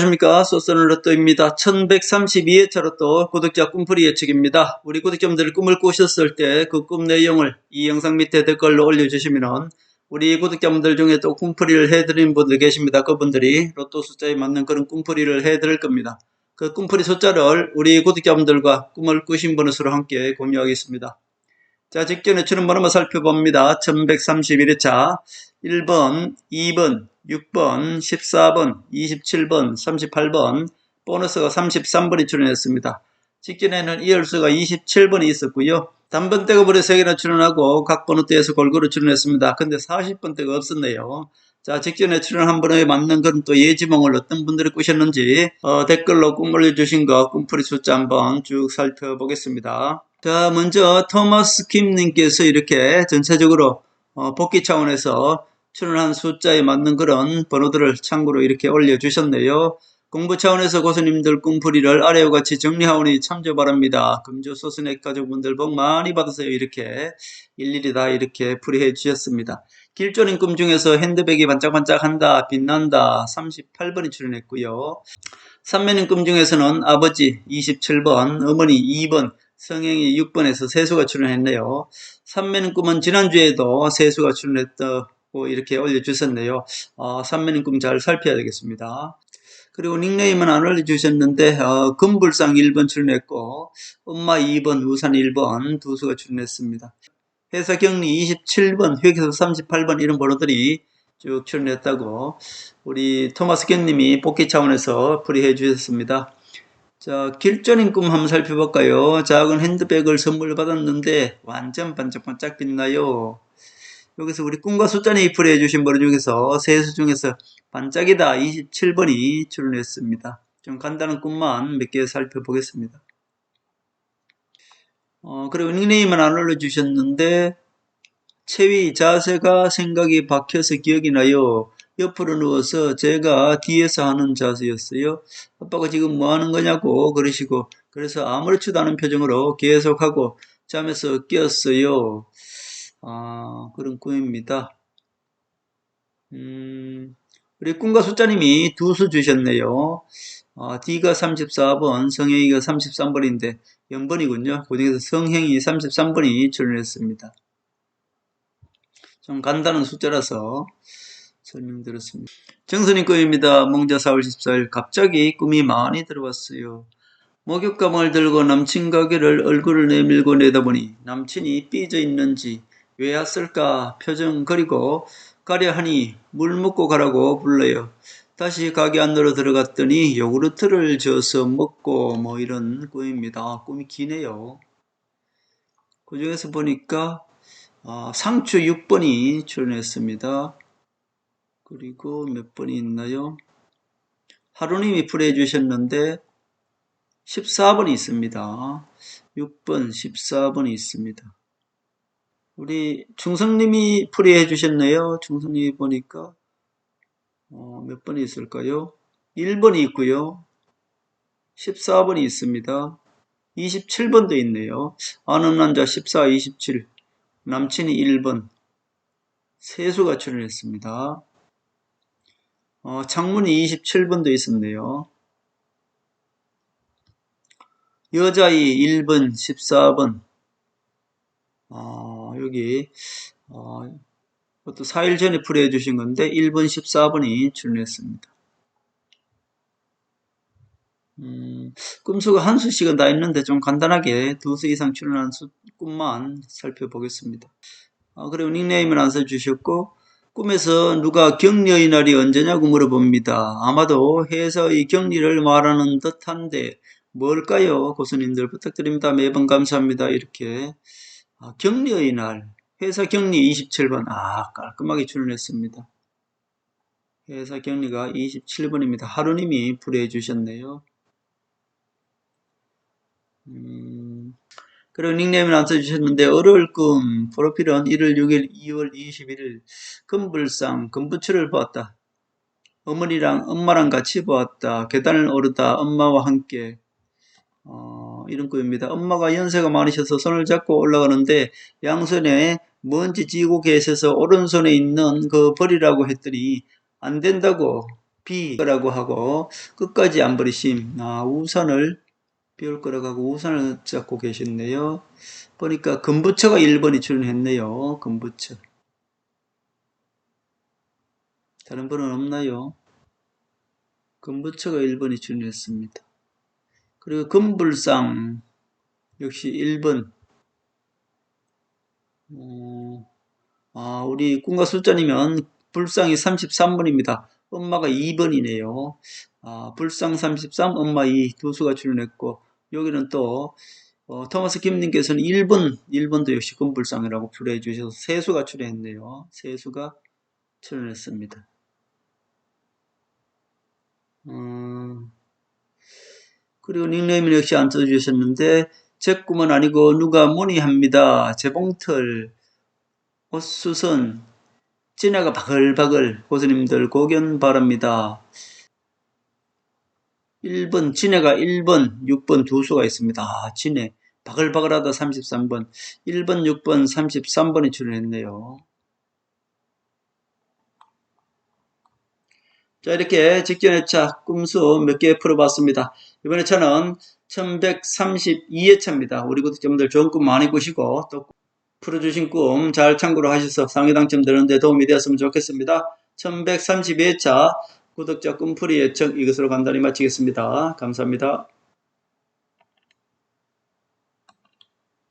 안녕하십니까 소스는 로또입니다. 1132회 차 로 또 구독자 꿈풀이 예측입니다. 우리 구독자분들 꿈을 꾸셨을 때 그 꿈 내용을 이 영상 밑에 댓글로 올려주시면 우리 구독자분들 중에 또 꿈풀이를 해드린 분들 계십니다. 그분들이 로또 숫자에 맞는 그런 꿈풀이를 해드릴 겁니다. 그 꿈풀이 숫자를 우리 구독자분들과 꿈을 꾸신 분의 수로 함께 공유하겠습니다. 자, 직전에 추는 번호 한번 살펴봅니다. 1131회 차 1번, 2번, 6번, 14번, 27번, 38번, 보너스가 33번이 출연했습니다. 직전에는 이열수가 27번이 있었고요. 단번대가 벌에 3개나 출연하고 각 번호대에서 골고루 출연했습니다. 근데 40번대가 없었네요. 자, 직전에 출연한 번호에 맞는 그런 또 예지몽을 어떤 분들이 꾸셨는지 어, 댓글로 꿈 올려주신 거 꿈풀이 숫자 한번 쭉 살펴보겠습니다. 자, 먼저 토마스 킴님께서 이렇게 전체적으로 어, 복귀 차원에서 출연한 숫자에 맞는 그런 번호들을 참고로 이렇게 올려주셨네요. 공부 차원에서 고수님들 꿈풀이를 아래와 같이 정리하오니 참조 바랍니다. 금주 소스넥 가족분들 복 많이 받으세요. 이렇게 일일이 다 이렇게 풀이해 주셨습니다. 길조님 꿈 중에서 핸드백이 반짝반짝한다, 빛난다, 38번이 출연했고요. 삼매님 꿈 중에서는 아버지 27번, 어머니 2번, 성행이 6번에서 세수가 출연했네요. 삼매님 꿈은 지난주에도 세수가 출연했다고 이렇게 올려주셨네요. 어, 삼매님 꿈잘 살펴야 되겠습니다. 그리고 닉네임은 안 올려주셨는데 어, 금불상 1번 출연했고 엄마 2번, 우산 1번 두 수가 출연했습니다. 회사 격리 27번, 회계소 38번 이런 번호들이 쭉 출연했다고 우리 토마스 겐님이 복귀 차원에서 풀이해 주셨습니다. 자, 길전인 꿈 한번 살펴볼까요? 작은 핸드백을 선물 받았는데 완전 반짝반짝 빛나요. 여기서 우리 꿈과 숫자니 풀이해 주신 분 중에서 세수 중에서 반짝이다 27번이 출연했습니다. 좀 간단한 꿈만 몇 개 살펴보겠습니다. 어, 그리고 닉네임은 안 올려주셨는데 체위 자세가 생각이 박혀서 기억이 나요. 옆으로 누워서 제가 뒤에서 하는 자세였어요. 아빠가 지금 뭐 하는 거냐고 그러시고 그래서 아무렇지도 않은 표정으로 계속하고 잠에서 깨었어요. 아, 그런 꿈입니다. 음, 우리 꿈과 숫자님이 두 수 주셨네요. 아, D가 34번, 성행이가 33번인데 0번이군요. 그 중에서 성행이 33번이 출연했습니다. 좀 간단한 숫자라서 설명드렸습니다. 정선이 꿈입니다. 몽자 4월 14일 갑자기 꿈이 많이 들어왔어요. 목욕감을 들고 남친 가게를 얼굴을 내밀고 내다보니 남친이 삐져 있는지 왜 왔을까 표정 그리고 가려 하니 물 먹고 가라고 불러요. 다시 가게 안으로 들어갔더니 요구르트를 줘서 먹고 뭐 이런 꿈입니다. 꿈이 기네요. 그 중에서 보니까 아, 상추 6번이 출연했습니다. 그리고 몇 번이 있나요? 하루님이 풀이해 주셨는데 14번이 있습니다. 6번, 14번이 있습니다. 우리 중성님이 풀이해 주셨네요. 중성님이 보니까 어, 몇 번이 있을까요? 1번이 있고요. 14번이 있습니다. 27번도 있네요. 아는 남자 14, 27. 남친이 1번. 세수가 출연했습니다. 어, 창문이 27번도 있었네요. 여자이 1번, 14번. 어, 여기, 어, 그것도 4일 전에 풀이해 주신 건데, 1번, 14번이 출연했습니다. 음, 꿈수가 한 수씩은 다 있는데 좀 간단하게 두 수 이상 출연한 수, 꿈만 살펴보겠습니다. 아, 그리고 닉네임을 안 써주셨고, 꿈에서 누가 격려의 날이 언제냐고 물어봅니다. 아마도 회사의 격리를 말하는 듯한데 뭘까요? 고수님들 부탁드립니다. 매번 감사합니다. 이렇게 아, 격리의 날 회사 격리 27번 아 깔끔하게 출연했습니다. 회사 격리가 27번입니다. 하루님이 풀이해 주셨네요. 음, 그리고 닉네임을 안 써주셨는데 어려울 꿈 프로필은 1월 6일 2월 21일 금불상 금부추를 보았다. 어머니랑 엄마랑 같이 보았다. 계단을 오르다 엄마와 함께 어, 이런 꿈입니다. 엄마가 연세가 많으셔서 손을 잡고 올라가는데 양손에 먼지 쥐고 계셔서 오른손에 있는 그 버리라고 했더니 안 된다고 B라고 하고 끝까지 안 버리심. 아, 우산을 비올 거라고 하고 우산을 잡고 계셨네요. 보니까 금부처가 1번이 출연했네요. 금부처. 다른 분은 없나요? 금부처가 1번이 출연했습니다. 그리고 금불상 역시 1번. 어, 아, 우리 꿈과 숫자니면 불상이 33번입니다. 엄마가 2번이네요. 아, 불상 33, 엄마 2, 두 수가 출연했고, 여기는 또, 어, 토마스 김님께서는 1번, 1번도 역시 금불상이라고 출연해 주셔서 세 수가 출연했네요. 세 수가 출연했습니다. 음, 그리고 닉네임을 역시 안 써주셨는데, 제 꿈은 아니고 누가 문의합니다. 재봉틀, 옷수선, 찐해가 바글바글 고수님들 고견 바랍니다. 1번, 진해가 1번, 6번 두 수가 있습니다. 아, 진해. 바글바글하다 33번. 1번, 6번, 33번이 출연했네요. 자, 이렇게 직전회차 꿈수 몇 개 풀어봤습니다. 이번 회차는 1132회차입니다. 우리 구독자분들 좋은 꿈 많이 꾸시고 또 풀어주신 꿈 잘 참고로 하셔서 상위 당첨 되는데 도움이 되었으면 좋겠습니다. 1132회차 구독자 꿈풀이 예청 이것으로 간단히 마치겠습니다. 감사합니다.